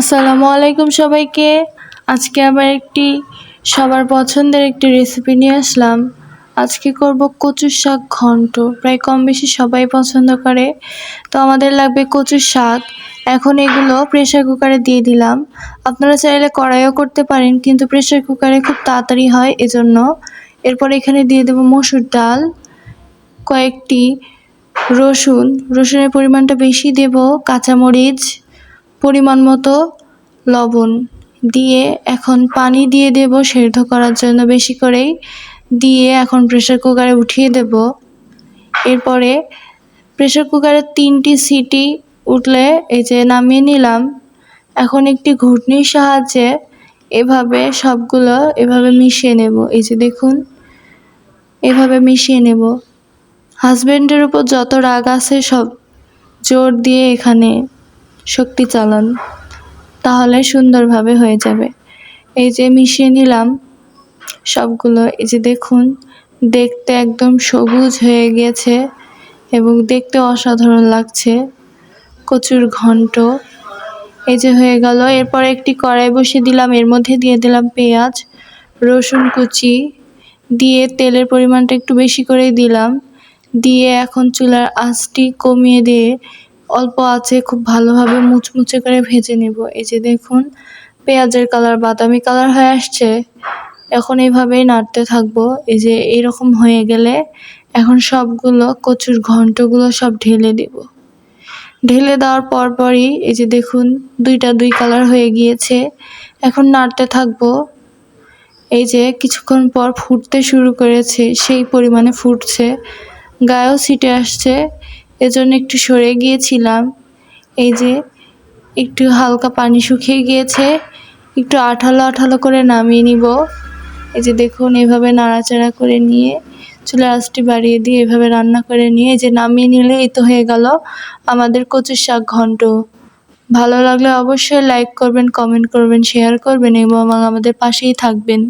আসসালামু আলাইকুম সবাইকে। আজকে আবার একটি সবার পছন্দের একটি রেসিপি নিয়ে আসলাম। আজকে করব কচুর শাক ঘন্ট। প্রায় কম বেশি সবাই পছন্দ করে। তো আমাদের লাগবে কচুর শাক। এখন এগুলো প্রেসার কুকারে দিয়ে দিলাম। আপনারা চাইলে কড়াইও করতে পারেন, কিন্তু প্রেসার কুকারে খুব তাড়াতাড়ি হয় এজন্য। এরপর এখানে দিয়ে দেবো মসুর ডাল, কয়েকটি রসুন। রসুনের পরিমাণটা বেশি দেব, কাঁচামরিচ পরিমাণ মতো লবণ দিয়ে এখন পানি দিয়ে দেব, সেদ্ধ করার জন্য বেশি করেই দিয়ে এখন প্রেসার কুকারে উঠিয়ে দেব। এরপরে প্রেসার কুকারে তিনটি সিটি উঠলে এই যে নামিয়ে নিলাম, এখন একটি ঘুটনির সাহায্যে এভাবে সবগুলো এভাবে মিশিয়ে নেব। এই যে দেখুন, এভাবে মিশিয়ে নেব। হাজব্যান্ডের উপর যত রাগ আছে সব জোর দিয়ে এখানে শক্তি চালান, তাহলে সুন্দরভাবে হয়ে যাবে। এই যে মিশিয়ে নিলাম সবগুলো, এই যে দেখুন, দেখতে একদম সবুজ হয়ে গেছে এবং দেখতে অসাধারণ লাগছে। কচুর ঘন্ট। এই যে হয়ে গেল। এরপর একটি কড়াই বসিয়ে দিলাম। এর মধ্যে দিয়ে দিলাম পেঁয়াজ, রসুন কুচি, দিয়ে তেলের পরিমাণটা একটু বেশি করেই দিলাম। দিয়ে এখন চুলার আঁচটি কমিয়ে দিয়ে অল্প আছে, খুব ভালোভাবে মুচমুচে করে ভেজে নেব। এই যে দেখুন, পেঁয়াজের কালার, বাদামি কালার হয়ে আসছে। এখন এইভাবেই নাড়তে থাকব। এই যে এরকম হয়ে গেলে এখন সবগুলো কচুর ঘন্টগুলো সব ঢেলে দেব। ঢেলে দেওয়ার পরপরই এই যে দেখুন, দুইটা দুই কালার হয়ে গিয়েছে। এখন নাড়তে থাকব। এই যে কিছুক্ষণ পর ফুটতে শুরু করেছে, সেই পরিমাণে ফুটছে। গায়েও ছিটে আসছে। এজন্য একটু সরে গিয়েছিলাম। এই যে একটু হালকা পানি শুকিয়ে গিয়েছে, একটু আঠালো আঠালো করে নামিয়ে নিব। এই যে দেখুন, এভাবে নাড়াচাড়া করে নিয়ে চুলার আঁচটি বাড়িয়ে দিয়ে এভাবে রান্না করে নিয়ে এই যে নামিয়ে নিলে এই তো হয়ে গেল আমাদের কচুর শাক ঘন্ট। ভালো লাগলে অবশ্যই লাইক করবেন কমেন্ট করবেন শেয়ার করবেন এবং আমাদের পাশেই থাকবেন।